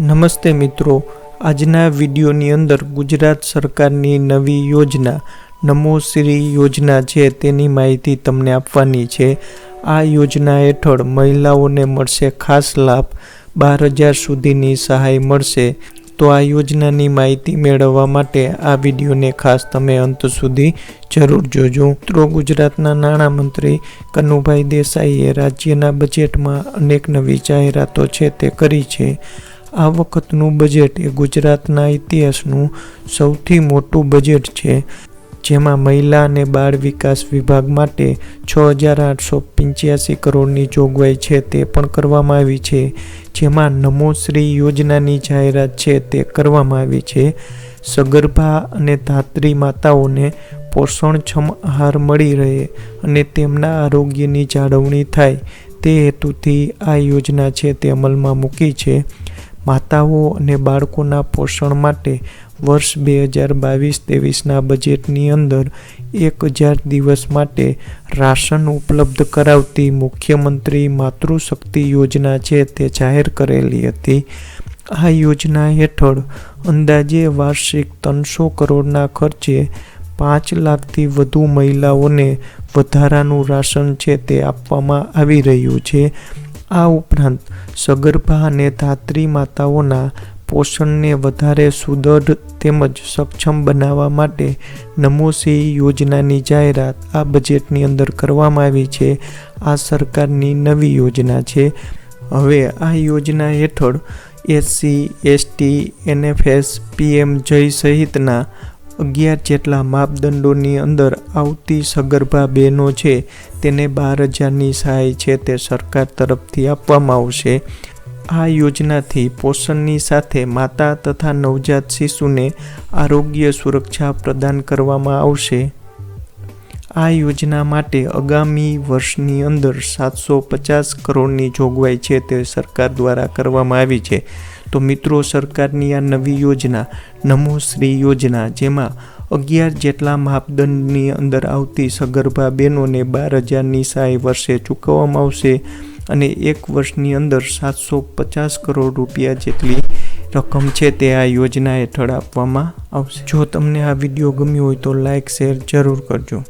નમસ્તે મિત્રો. આજના વિડીયોની અંદર ગુજરાત સરકારની નવી યોજના, નમો શ્રી યોજના છે તેની માહિતી તમને આપવાની છે. આ યોજના હેઠળ મહિલાઓને મળશે ખાસ લાભ, બાર હજાર સુધીની સહાય મળશે. તો આ યોજનાની માહિતી મેળવવા માટે આ વિડીયોને ખાસ તમે અંત સુધી જરૂર જોજો. મિત્રો, ગુજરાતના નાણામંત્રી કનુભાઈ દેસાઈએ રાજ્યના બજેટમાં અનેક નવી જાહેરાતો છે તે કરી છે. આ વખતનું બજેટ એ ગુજરાતના ઇતિહાસનું સૌથી મોટું બજેટ છે, જેમાં મહિલા અને બાળ વિકાસ વિભાગ માટે છ હજાર આઠસો પંચ્યાસી કરોડની જોગવાઈ છે તે પણ કરવામાં આવી છે, જેમાં નમોશ્રી યોજનાની જાહેરાત છે તે કરવામાં આવી છે. સગર્ભા અને ધાત્રી માતાઓને પોષણક્ષમ આહાર મળી રહે અને તેમના આરોગ્યની જાળવણી થાય તે હેતુથી આ યોજના છે તે અમલમાં મૂકી છે. માતાઓ અને બાળકોના પોષણ માટે વર્ષ બે હજાર બાવીસ ત્રેવીસના બજેટની અંદર એક હજાર દિવસ માટે રાશન ઉપલબ્ધ કરાવતી મુખ્યમંત્રી માતૃશક્તિ યોજના છે તે જાહેર કરેલી હતી. આ યોજના હેઠળ અંદાજે વાર્ષિક ત્રણસો કરોડના ખર્ચે પાંચ લાખથી વધુ મહિલાઓને વધારાનું રાશન છે તે આપવામાં આવી રહ્યું છે. આ ઉપરાંત સગર્ભા અને ધાત્રી માતાઓના પોષણને વધારે સુદૃઢ તેમજ સક્ષમ બનાવવા માટે નમોસી યોજનાની જાહેરાત આ બજેટની અંદર કરવામાં આવી છે. આ સરકારની નવી યોજના છે. હવે આ યોજના હેઠળ એસસી, એસટી, એનએફએસ, પીએમ જય સહિતના અગિયાર જેટલા માપદંડોની અંદર આવતી સગર્ભા બહેનો છે, તેને બાર હજારની સહાય છે તે સરકાર તરફથી આપવામાં આવશે. આ યોજનાથી પોષણની સાથે માતા તથા નવજાત શિશુને આરોગ્ય સુરક્ષા પ્રદાન કરવામાં આવશે. આ યોજના માટે આગામી વર્ષની અંદર સાતસો પચાસ કરોડની જોગવાઈ છે તે સરકાર દ્વારા કરવામાં આવી છે. તો મિત્રો, સરકારની આ નવી યોજના, નમો શ્રી યોજના, જેમાં અગિયાર જેટલા માપદંડની અંદર આવતી સગર્ભા બહેનોને બાર હજારની સહાય વર્ષે ચૂકવવામાં આવશે અને એક વર્ષની અંદર સાતસો પચાસ કરોડ રૂપિયા જેટલી રકમ છે તે આ યોજના હેઠળ આપવામાં આવશે. જો તમને આ વીડિયો ગમ્યો હોય તો લાઇક શેર જરૂર કરજો.